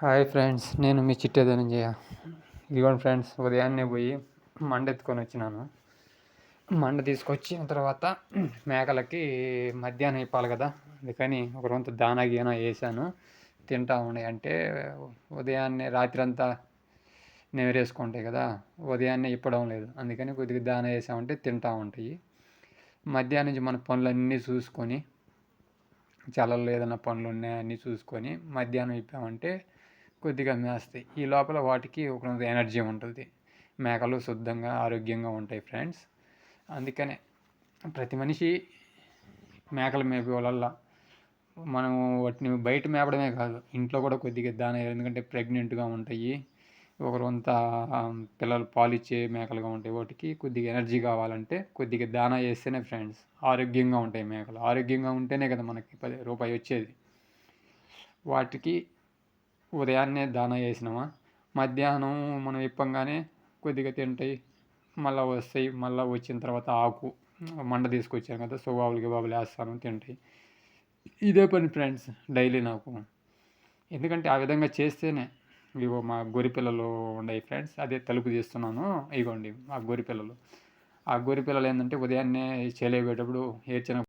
Hi friends నేను మీ చిట్టే ధనంజయ. ఇదిగోండి friends ఉదయాన్నే పోయి మండ ఎత్తుకొని వచ్చినాను. మండ తీసుకొచ్చిన తర్వాత మేకలకి మధ్యాహ్నం ఇప్పాలి కదా అందుకని ఒక రొంత దానా గీనా వేసాను. తింటా ఉన్నాయి అంటే ఉదయాన్నే రాత్రి అంతా నెవరేసుకుంటాయి కదా ఉదయాన్నే ఇప్పడం లేదు. అందుకని కొద్దిగా దానా వేసామంటే తింటా ఉంటాయి. మధ్యాహ్నం నుంచి మన పనులన్నీ చూసుకొని చల్లలు ఏదైనా పనులు ఉన్నాయా అన్నీ చూసుకొని మధ్యాహ్నం ఇప్పామంటే కొద్దిగా మేస్తాయి ఈ లోపల వాటికి ఒక ఎనర్జీ ఉంటుంది. మేకలు శుద్ధంగా ఆరోగ్యంగా ఉంటాయి ఫ్రెండ్స్. అందుకనే ప్రతి మనిషి మేకలు మేపే వాళ్ళ మనం వాటిని బయట మేపడమే కాదు. ఇంట్లో కూడా కొద్దిగా దాని ఎందుకంటే ప్రెగ్నెంట్గా ఉంటాయి. ఒకరంతా పిల్లలు పాలిచ్చే మేకలుగా ఉంటాయి. వాటికి కొద్దిగా ఎనర్జీ కావాలంటే కొద్దిగా దానా వేస్తేనే ఫ్రెండ్స్ ఆరోగ్యంగా ఉంటాయి మేకలు. ఆరోగ్యంగా ఉంటేనే కదా మనకి పది రూపాయి వచ్చేది. వాటికి ఉదయాన్నే దానా వేసినామా మధ్యాహ్నం మనం ఇప్పంగానే కొద్దిగా తింటాయి మళ్ళీ వస్తాయి మళ్ళీ వచ్చిన తర్వాత ఆకు మండ తీసుకొచ్చాను కదా సుబాబులు బాబులు వేస్తాను తింటాయి. ఇదే పని ఫ్రెండ్స్ డైలీ నాకు. ఎందుకంటే ఆ విధంగా చేస్తేనే ఇగో మా గొరిపిల్లలు ఉన్నాయి ఫ్రెండ్స్ అదే తలుపు తీస్తున్నాను ఇగోండి మా గొరిపిల్లలు ఆ గొరిపిల్లలు ఏంటంటే ఉదయాన్నే చేలేపోయేటప్పుడు ఏడ్చిన